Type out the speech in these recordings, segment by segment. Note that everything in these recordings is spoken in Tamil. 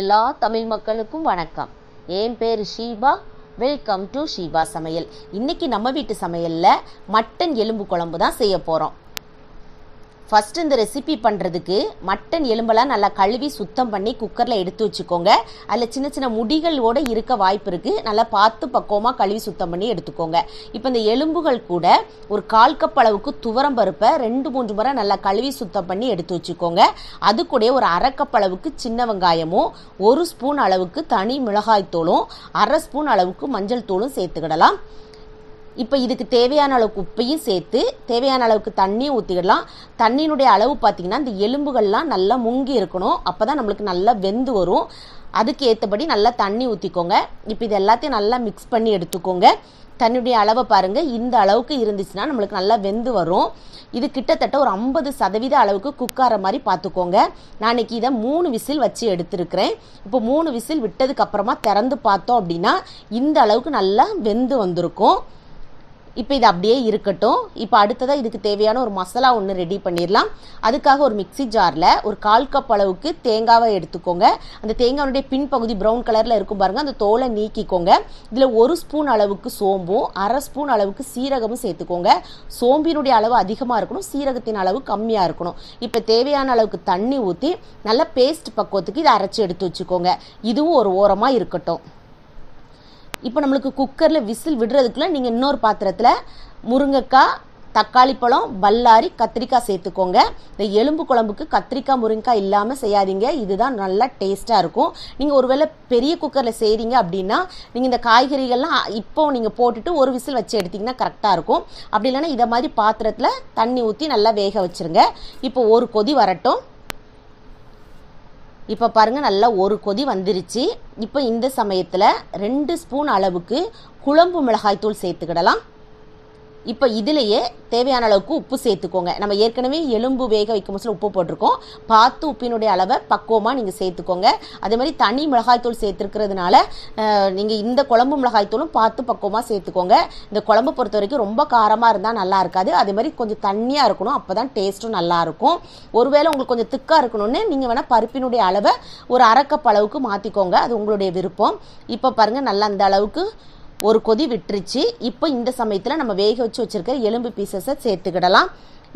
எல்லா தமிழ் மக்களுக்கும் வணக்கம். என் பேர் ஷீபா. வெல்கம் டு ஷீபா சமையல். இன்னைக்கு நம்ம வீட்டு சமையலில் மட்டன் எலும்பு குழம்பு தான் செய்ய போகிறோம் ஃபஸ்ட் இந்த ரெசிபி பண்ணுறதுக்கு மட்டன் எலும்பெல்லாம் நல்லா கழுவி சுத்தம் பண்ணி குக்கரில் எடுத்து வச்சுக்கோங்க. அதில் சின்ன சின்ன முடிகளோட இருக்க வாய்ப்பு இருக்குது நல்லா பார்த்து பக்குவமாக கழுவி சுத்தம் பண்ணி எடுத்துக்கோங்க. இப்போ இந்த எலும்புகள் கூட ஒரு கால் கப் அளவுக்கு துவரம் பருப்பை ரெண்டு மூன்று முறை நல்லா கழுவி சுத்தம் பண்ணி எடுத்து வச்சுக்கோங்க. அது கூட ஒரு அரை கப் அளவுக்கு சின்ன வெங்காயமும் ஒரு ஸ்பூன் அளவுக்கு தனி மிளகாய் தூளும் அரை ஸ்பூன் அளவுக்கு மஞ்சள் தூளும் சேர்த்துக்கிடலாம். இப்போ இதுக்கு தேவையான அளவுக்கு உப்பையும் சேர்த்து தேவையான அளவுக்கு தண்ணியும் ஊற்றிடலாம் தண்ணியினுடைய அளவு பார்த்திங்கன்னா இந்த எலும்புகள்லாம் நல்லா முங்கி இருக்கணும். அப்போ தான் நம்மளுக்கு நல்லா வெந்து வரும். அதுக்கு ஏற்றபடி நல்லா தண்ணி ஊற்றிக்கோங்க இப்போ இது எல்லாத்தையும் நல்லா மிக்ஸ் பண்ணி எடுத்துக்கோங்க. தண்ணியுடைய அளவை பாருங்கள் இந்த அளவுக்கு இருந்துச்சுன்னா நம்மளுக்கு நல்லா வெந்து வரும். இது கிட்டத்தட்ட ஒரு ஐம்பது சதவீத அளவுக்கு குக்கார மாதிரி பார்த்துக்கோங்க நான் இன்றைக்கி இதை மூணு விசில் வச்சு எடுத்திருக்கிறேன். இப்போ மூணு விசில் விட்டதுக்கப்புறமா திறந்து பார்த்தோம் அப்படின்னா இந்த அளவுக்கு நல்லா வெந்து வந்திருக்கும். இப்போ இது அப்படியே இருக்கட்டும். இப்போ அடுத்ததாக இதுக்கு தேவையான ஒரு மசாலா ஒன்று ரெடி பண்ணிடலாம் அதுக்காக ஒரு மிக்சி ஜாரில் ஒரு கால் கப் அளவுக்கு தேங்காவை எடுத்துக்கோங்க. அந்த தேங்காவுடைய பின்பகுதி ப்ரௌன் கலரில் இருக்கும் பாருங்கள் அந்த தோலை நீக்கிக்கோங்க. இதில் ஒரு ஸ்பூன் அளவுக்கு சோம்பும் அரை ஸ்பூன் அளவுக்கு சீரகமும் சேர்த்துக்கோங்க. சோம்பினுடைய அளவு அதிகமாக இருக்கணும். சீரகத்தின் அளவு கம்மியாக இருக்கணும். இப்போ தேவையான அளவுக்கு தண்ணி ஊற்றி நல்லா பேஸ்ட் பக்குவத்துக்கு இதை அரைச்சி எடுத்து வச்சுக்கோங்க. இதுவும் ஒரு ஓரமாக இருக்கட்டும். இப்போ நம்மளுக்கு குக்கரில் விசில் விடுறதுக்குள்ளே நீங்கள் இன்னொரு பாத்திரத்தில் முருங்கைக்காய் தக்காளி பழம் பல்லாரி கத்திரிக்காய் சேர்த்துக்கோங்க. இந்த எலும்பு குழம்புக்கு கத்திரிக்காய் முருங்கைக்காய் இல்லாமல் செய்யாதீங்க. இதுதான் நல்லா டேஸ்ட்டாக இருக்கும். நீங்கள் ஒருவேளை பெரிய குக்கரில் செய்கிறீங்க அப்படின்னா நீங்கள் இந்த காய்கறிகள்லாம் இப்போ நீங்கள் போட்டுட்டு ஒரு விசில் வச்சு எடுத்திங்கன்னா கரெக்டாக இருக்கும். அப்படி இல்லைன்னா இதை மாதிரி பாத்திரத்தில் தண்ணி ஊற்றி நல்லா வேக வச்சுருங்க. இப்போ ஒரு கொதி வரட்டும். இப்போ பாருங்கள் நல்லா ஒரு கொதி வந்துருச்சு. இப்போ இந்த சமயத்தில் ரெண்டு ஸ்பூன் அளவுக்கு குழம்பு மிளகாய்த்தூள் சேர்த்துக்கிடலாம். இப்போ இதிலேயே தேவையான அளவுக்கு உப்பு சேர்த்துக்கோங்க. நம்ம ஏற்கனவே எலும்பு வேக வைக்கும் போது உப்பு போட்டிருக்கோம். பார்த்து உப்பினுடைய அளவை பக்குவமாக நீங்கள் சேர்த்துக்கோங்க. அதே மாதிரி தனி மிளகாய்த்தூள் சேர்த்துருக்கிறதுனால நீங்கள் இந்த குழம்பு மிளகாய்த்தூளும் பார்த்து பக்குவமாக சேர்த்துக்கோங்க. இந்த குழம்பு பொறுத்த வரைக்கும் ரொம்ப காரமாக இருந்தால் நல்லா இருக்காது. அதே மாதிரி கொஞ்சம் தண்ணியாக இருக்கணும் அப்போ தான் டேஸ்ட்டும் நல்லாயிருக்கும் ஒருவேளை உங்களுக்கு கொஞ்சம் திக்காக இருக்கணும்னு நீங்கள் வேணால் பருப்பினுடைய அளவை ஒரு அரைக்கப் அளவுக்கு மாற்றிக்கோங்க அது உங்களுடைய விருப்பம். இப்போ பாருங்கள் நல்லா அந்த அளவுக்கு ஒரு கொதி விட்டுருச்சு. இப்போ இந்த சமயத்தில் நம்ம வேக வச்சு வச்சுருக்க எலும்பு பீசஸை சேர்த்துக்கிடலாம்.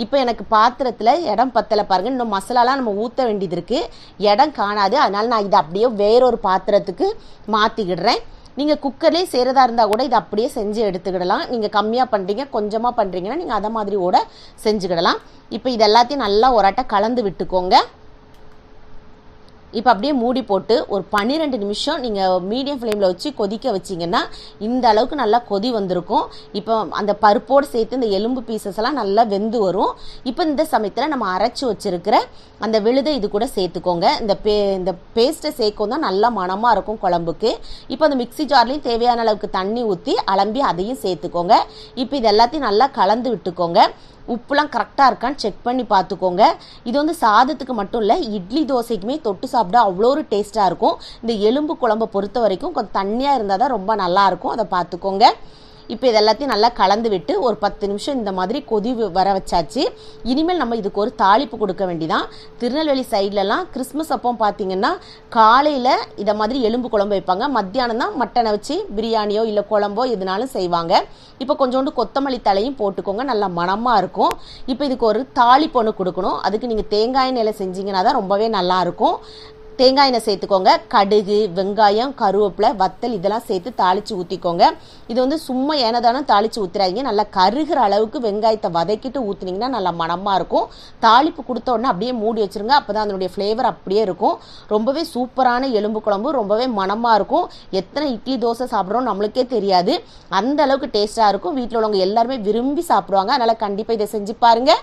இப்போ எனக்கு பாத்திரத்தில் இடம் பத்தலை பாருங்கள் இன்னும் மசாலாலாம் நம்ம ஊற்ற வேண்டியது இருக்குது இடம் காணாது. அதனால் நான் இதை அப்படியே வேறொரு பாத்திரத்துக்கு மாற்றிக்கிடுறேன் நீங்கள் குக்கர்லேயே செய்கிறதா இருந்தால் கூட இதை அப்படியே செஞ்சு எடுத்துக்கிடலாம். நீங்கள் கம்மியாக பண்ணுறீங்க கொஞ்சமாக பண்ணுறீங்கன்னா நீங்கள் அதை மாதிரி கூட செஞ்சுக்கிடலாம். இப்போ இது எல்லாத்தையும் நல்லா ஒராட்ட கலந்து விட்டுக்கோங்க. இப்போ அப்படியே மூடி போட்டு ஒரு பன்னிரெண்டு நிமிஷம் நீங்கள் மீடியம் ஃப்ளேமில் வச்சு கொதிக்க வச்சிங்கன்னா இந்த அளவுக்கு நல்லா கொதி வந்திருக்கும். இப்போ அந்த பருப்போடு சேர்த்து இந்த எலும்பு பீசஸ் எல்லாம் நல்லா வெந்து வரும். இப்போ இந்த சமயத்தில் நம்ம அரைச்சி வச்சிருக்கிற அந்த விழுதை இது கூட சேர்த்துக்கோங்க. இந்த பே இந்த பேஸ்ட்டை சேர்க்கும் தான் நல்லா மனமாக இருக்கும் குழம்புக்கு. இப்போ அந்த மிக்சி ஜார்லேயும் தேவையான அளவுக்கு தண்ணி ஊற்றி அலம்பி அதையும் சேர்த்துக்கோங்க. இப்போ இது எல்லாத்தையும் நல்லா கலந்து விட்டுக்கோங்க. உப்புலாம் கரெக்டாக இருக்கான்னு செக் பண்ணி பார்த்துக்கோங்க. இது வந்து சாதத்துக்கு மட்டும் இல்லை இட்லி தோசைக்குமே தொட்டு சாப்பிட அவ்வளோ ஒரு டேஸ்ட்டாக இருக்கும். இந்த எலும்பு குழம்பை பொறுத்த வரைக்கும் கொஞ்சம் தண்ணியாக இருந்தால் தான் ரொம்ப நல்லாயிருக்கும் அதை பார்த்துக்கோங்க. இப்போ இது எல்லாத்தையும் நல்லா கலந்து விட்டு ஒரு பத்து நிமிஷம் இந்த மாதிரி கொதி வர வச்சாச்சு. இனிமேல் நம்ம இதுக்கு ஒரு தாளிப்பு கொடுக்க வேண்டிதான். திருநெல்வேலி சைட்லலாம் கிறிஸ்மஸ் அப்போ பார்த்தீங்கன்னா காலையில் இதை மாதிரி எலும்பு குழம்பு வைப்பாங்க. மத்தியானம் தான் மட்டனை வச்சு பிரியாணியோ இல்லை குழம்போ எதுனாலும் செய்வாங்க. இப்போ கொஞ்சோண்டு கொத்தமல்லி தலையும் போட்டுக்கோங்க. நல்லா மணமாக இருக்கும். இப்போ இதுக்கு ஒரு தாளிப்பு ஒன்று கொடுக்கணும். அதுக்கு நீங்கள் தேங்காய் நிலை செஞ்சீங்கன்னா தான் ரொம்பவே நல்லாயிருக்கும் தேங்காய் எண்ணெய் சேர்த்துக்கோங்க. கடுகு வெங்காயம் கருவேப்பிலை வத்தல் இதெல்லாம் சேர்த்து தாளித்து ஊற்றிக்கோங்க இது வந்து சும்மா ஏனதானும் தாளித்து ஊற்றுறாங்க நல்லா கருகிற அளவுக்கு வெங்காயத்தை வதக்கிட்டு ஊற்றுனீங்கன்னா நல்லா மனமாக இருக்கும். தாளிப்பு கொடுத்த உடனே அப்படியே மூடி வச்சுருங்க. அப்போ தான் அதனுடைய ஃப்ளேவர் அப்படியே இருக்கும். ரொம்பவே சூப்பரான எலும்பு குழம்பு ரொம்பவே மனமாக இருக்கும். எத்தனை இட்லி தோசை சாப்பிட்றோம் நம்மளுக்கே தெரியாது. அந்த அளவுக்கு டேஸ்ட்டாக இருக்கும். வீட்டில் உள்ளவங்க எல்லாருமே விரும்பி சாப்பிடுவாங்க. அதனால் கண்டிப்பாக இதை செஞ்சு பாருங்கள்